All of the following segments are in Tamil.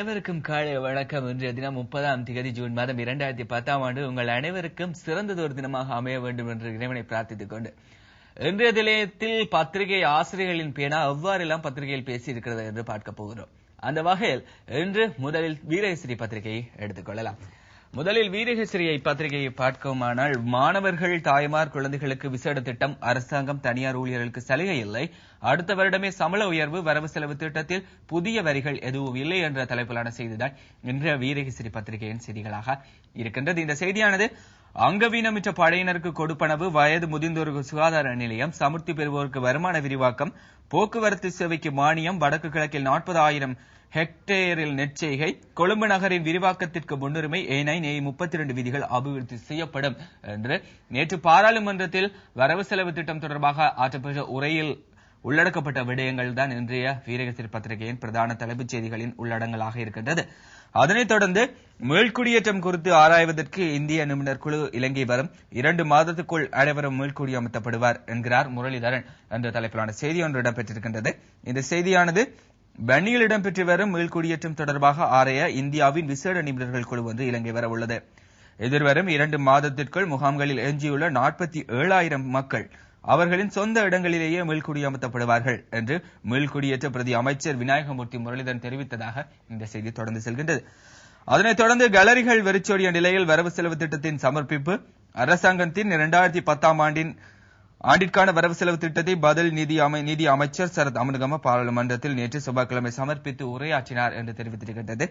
அனைவருக்கும் காலை வணக்கம். இன்றைய தினம் முப்பதாம் தேதி ஜூன் மாதம் இரண்டாயிரத்தி பத்தாம் ஆண்டு உங்கள் அனைவருக்கும் சிறந்ததொரு தினமாக அமைய வேண்டும் என்று இறைவனை பிரார்த்தித்துக் கொண்டு. இன்றைய தினத்தில் பத்திரிகை ஆசிரியர்களின் பேனா எவ்வாறெல்லாம் பத்திரிகையில் பேசியிருக்கிறது என்று பார்க்க போகிறோம். அந்த வகையில் இன்று முதலில் வீரேஸ்வரி பத்திரிகையை எடுத்துக்கொள்ளலாம் முதலில் வீரகசிரியை பத்திரிகையை பார்க்குமானால் மாணவர்கள் தாய்மார் குழந்தைகளுக்கு விசேட திட்டம் அரசாங்கம் தனியார் ஊழியர்களுக்கு சலுகை இல்லை. அடுத்த வருடமே சம்பள உயர்வு வரவு செலவு திட்டத்தில் புதிய வரிகள் எதுவும் இல்லை என்ற தலைப்பிலான செய்திதான் இன்றைய வீரகசிரி பத்திரிகையின் செய்திகளாக இருக்கின்றது. இந்த செய்தியானது அங்கவீனமிற்ற படையினருக்கு கொடுப்பனவு வயது முதிர்ந்தோருக்கு சுகாதார நிலையம் சமுர்த்தி பெறுவோருக்கு வருமான விரிவாக்கம் போக்குவரத்து சேவைக்கு மானியம் வடக்கு கிழக்கில் நாற்பது ஆயிரம் ஹெக்டேரில் நெற்செய்கை கொழும்பு நகரின் விரிவாக்கத்திற்கு முன்னுரிமை ஏ நைன் ஏ முப்பத்தி இரண்டு விதிகள் அபிவிருத்தி செய்யப்படும் என்று நேற்று பாராளுமன்றத்தில் வரவு செலவு திட்டம் தொடர்பாக ஆற்றப்பட்ட உரையில் உள்ளடக்கப்பட்ட விடயங்கள் தான் இன்றைய வீரகசிரி பத்திரிகையின் பிரதான தலைப்புச் செய்திகளின் உள்ளடங்களாக இருக்கின்றது. அதனைத் தொடர்ந்து மீள்குடியேற்றம் குறித்து ஆராய்வதற்கு இந்திய நிபுணர் குழு இலங்கை வரும் இரண்டு மாதத்துக்குள் அனைவரும் மீள்குடியமர்த்தப்படுவார் என்கிறார் முரளிதரன் என்ற தலைப்பிலான செய்தி ஒன்று இடம்பெற்றிருக்கின்றது. இந்த செய்தியானது பனியில் இடம்பெற்று வரும் மீள்குடியேற்றம் தொடர்பாக ஆராய இந்தியாவின் விசேட நிபுணர்கள் குழு ஒன்று இலங்கை வர உள்ளது. எதிர்வரும் இரண்டு மாதத்திற்குள் முகாம்களில் எஞ்சியுள்ள நாற்பத்தி ஏழாயிரம் மக்கள் அவர்களின் சொந்த இடங்களிலேயே மீள்குடியமர்த்தப்படுவார்கள் என்று மீள்குடியேற்ற பிரதி அமைச்சர் விநாயகமூர்த்தி முரளிதரன் தெரிவித்ததாக இந்த செய்தி தொடர்ந்து செல்கின்றது. அதனைத் தொடர்ந்து கேலரிகள் வெறிச்சோடிய நிலையில் வரவு செலவு திட்டத்தின் சமர்ப்பிப்பு அரசாங்கத்தின் இரண்டாயிரத்தி பத்தாம் ஆண்டின் ஆண்டிற்கான வரவு செலவு திட்டத்தை பதில் நிதி அமை நிதி அமைச்சர் சரத் அமனுகம பாராளுமன்றத்தில் நேற்று செவ்வாய்க்கிழமை சமர்ப்பித்து உரையாற்றினார் என்று தெரிவித்திருக்கின்றது.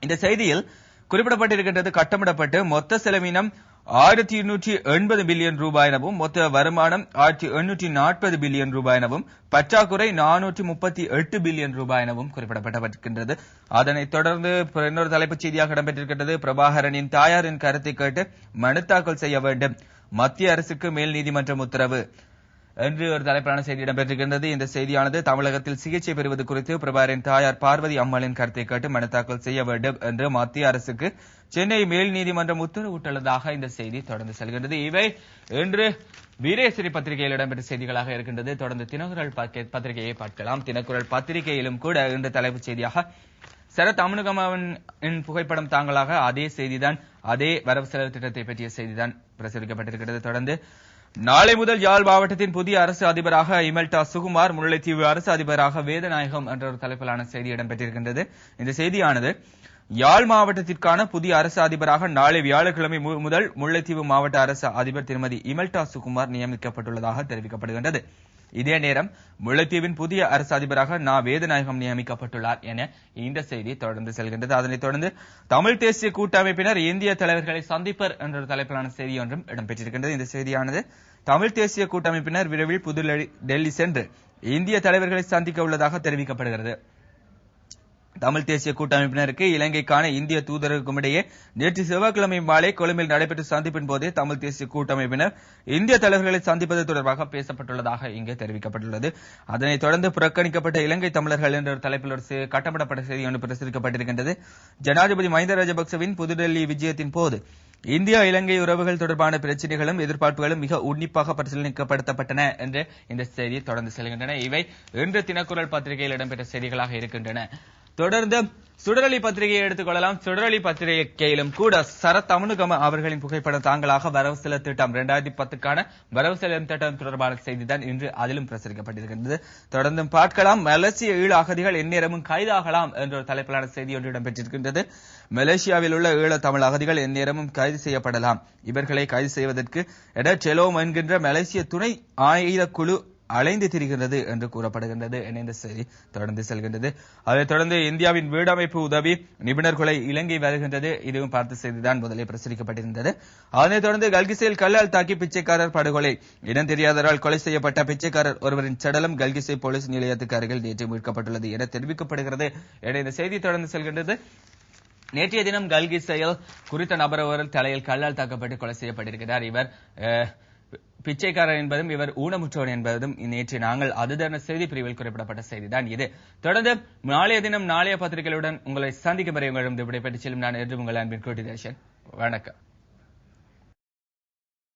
இந்த செய்தியில் குறிப்பிடப்பட்டிருக்கின்றது கட்டமிடப்பட்டு மொத்த செலவினம் ஆயிரத்தி இருநூற்றி எண்பது பில்லியன் ரூபாய் எனவும் மொத்த வருமானம் ஆயிரத்தி எண்ணூற்றி நாற்பது பில்லியன் ரூபாய் எனவும் பற்றாக்குறை நானூற்றி முப்பத்தி எட்டு பில்லியன் ரூபாய் எனவும் குறிப்பிடப்பட்டிருக்கின்றது. அதனைத் தொடர்ந்து இன்னொரு தலைப்புச் செய்தியாக இடம்பெற்றிருக்கின்றது. பிரபாகரனின் தாயாரின் கருத்தை கேட்டு மனு தாக்கல் செய்ய வேண்டும். மத்திய அரசுக்கு மேல் நீதிமன்றம் உத்தரவு. என்று ஒரு தலைப்பிலான செய்தி இடம்பெற்றிருக்கின்றது. இந்த செய்தியானது தமிழகத்தில் சிகிச்சை பெறுவது குறித்து பிரபாரின் தாயார் பார்வதி அம்மலின் கருத்தை கேட்டு மனு தாக்கல் செய்ய வேண்டும் என்று மத்திய அரசுக்கு சென்னை மேல் நீதிமன்றம் உத்தரவிட்டுள்ளதாக இந்த செய்தி தொடர்ந்து செல்கின்றது. இவை இன்று வீரேஸ்வரி பத்திரிகையில் இடம்பெற்ற செய்திகளாக இருக்கின்றது. தொடர்ந்து தினக்குரல் பத்திரிகையை பார்க்கலாம். தினக்குரல் பத்திரிகையிலும் கூட இன்று தலைப்புச் செய்தியாக சரத் அமனுகமாவின் புகைப்படம் தாங்களாக அதே செய்திதான் அதே வரவு செலவு திட்டத்தை பற்றிய செய்திதான் பிரசுரிக்கப்பட்டிருக்கிறது தொடர்ந்து நாளை முதல் யாழ் மாவட்டத்தின் புதிய அரசு அதிபராக இமெல்டா சுகுமார் முல்லைத்தீவு அரசு அதிபராக வேதநாயகம் என்ற ஒரு தலைப்பிலான செய்தி இடம்பெற்றிருக்கின்றது. இந்த செய்தியானது யாழ் மாவட்டத்திற்கான புதிய அரசு அதிபராக நாளை வியாழக்கிழமை முதல் முல்லைத்தீவு மாவட்ட அரசு அதிபர் திருமதி இமெல்டா சுகுமார் நியமிக்கப்பட்டுள்ளதாக தெரிவிக்கப்படுகின்றது. இதே நேரம் முல்லைத்தீவின் புதிய அரசு அதிபராக நா. வேதநாயகம் நியமிக்கப்பட்டுள்ளார் என இந்த செய்தி தொடர்ந்து செல்கின்றது. அதனைத் தொடர்ந்து தமிழ் தேசிய கூட்டமைப்பினர் இந்திய தலைவர்களை சந்திப்பர் என்ற தலைப்பிலான செய்தி ஒன்றும் இடம்பெற்றிருக்கின்றது. இந்த செய்தியானது தமிழ் தேசிய கூட்டமைப்பினர் விரைவில் புது டெல்லி சென்று இந்திய தலைவர்களை சந்திக்க உள்ளதாக தெரிவிக்கப்படுகிறது. தமிழ் தேசிய கூட்டமைப்பினருக்கு இலங்கைக்கான இந்திய தூதருக்கும் இடையே நேற்று செவ்வாய்க்கிழமை மாலை கொழும்பில் நடைபெற்ற சந்திப்பின் போதே தமிழ் தேசிய கூட்டமைப்பினர் இந்திய தலைவர்களை சந்திப்பது தொடர்பாக பேசப்பட்டுள்ளதாக இங்கே தெரிவிக்கப்பட்டுள்ளது. அதனைத் தொடர்ந்து புறக்கணிக்கப்பட்ட இலங்கை தமிழர்கள் என்ற தலைப்பில் ஒரு கட்டப்படப்பட்ட செய்தி ஒன்று பிரசுரிக்கப்பட்டிருக்கின்றது. ஜனாதிபதி மஹிந்த ராஜபக்சவின் புதுடெல்லி விஜயத்தின் போது இந்தியா இலங்கை உறவுகள் தொடர்பான பிரச்சனைகளும் எதிர்பார்ப்புகளும் மிக உன்னிப்பாக பரிசீலனைப்படுத்தப்பட்டன என்று இந்த செய்தி தொடர்ந்து செல்கின்றன. இவை இன்று தினக்குரல் பத்திரிகையில் இடம்பெற்ற செய்திகளாக இருக்கின்றன. தொடர்ந்து சுடரொளி பத்திரிகையை எடுத்துக்கொள்ளலாம் சுடரொளி பத்திரிகையிலும் கூட சரத் அமுனுகம அவர்களின் புகைப்படம் தாங்களாக வரவு செல திட்டம். இரண்டாயிரத்தி பத்துக்கான வரவு செலவு திட்டம் தொடர்பான செய்திதான் இன்று அதிலும் பிரசரிக்கப்பட்டிருக்கிறது தொடர்ந்தும் பார்க்கலாம். மலேசிய ஈழ அகதிகள் எந்நேரமும் கைதாகலாம் என்ற ஒரு தலைப்பிலான செய்தி ஒன்று இடம்பெற்றிருக்கின்றது. மலேசியாவில் உள்ள ஈழ தமிழ் அகதிகள் எந்நேரமும் கைது செய்யப்படலாம். இவர்களை கைது செய்வதற்கு என செலோம் என்கின்ற மலேசிய துணை ஆயுத குழு அலைந்து திரிகிறது என்று கூறப்படுகின்றது. என இந்த செய்தி தொடர்ந்து செல்கின்றது. அதைத் தொடர்ந்து இந்தியாவின் வீடமைப்பு உதவி நிபுணர்களை இலங்கை வருகின்றது. இதுவும் பார்த்த செய்திதான் முதலில் பிரசுரிக்கப்பட்டிருந்தது. அதனைத் தொடர்ந்து கல்கிசையில் கல்லால் தாக்கி பிச்சைக்காரர் படுகொலை. இடம் தெரியாதவரால் கொலை செய்யப்பட்ட பிச்சைக்காரர் ஒருவரின் சடலம் கல்கிசை போலீஸ் நிலையத்துக்கு அருகில் நேற்று மீட்கப்பட்டுள்ளது என தெரிவிக்கப்படுகிறது. என இந்த செய்தி தொடர்ந்து செல்கின்றது. நேற்றைய தினம் கல்கிசையில் குறித்த நபர் ஒருவர் தலையில் கல்லால் தாக்கப்பட்டு கொலை செய்யப்பட்டிருக்கிறார். இவர் பிச்சைக்காரர் என்பதும் இவர் ஊனமுற்றவர் என்பதும் நேற்று நாங்கள் அதுதான செய்தி பிரிவில் குறிப்பிடப்பட்ட செய்திதான் இது. தொடர்ந்து நாளைய தினம் நாளைய பத்திரிகைகளுடன் உங்களை சந்திக்கும் வரை உங்களிடம் விடைபெற்று செல்லும் நான் என்று உங்கள் அன்பின் கோட்டி வணக்கம்.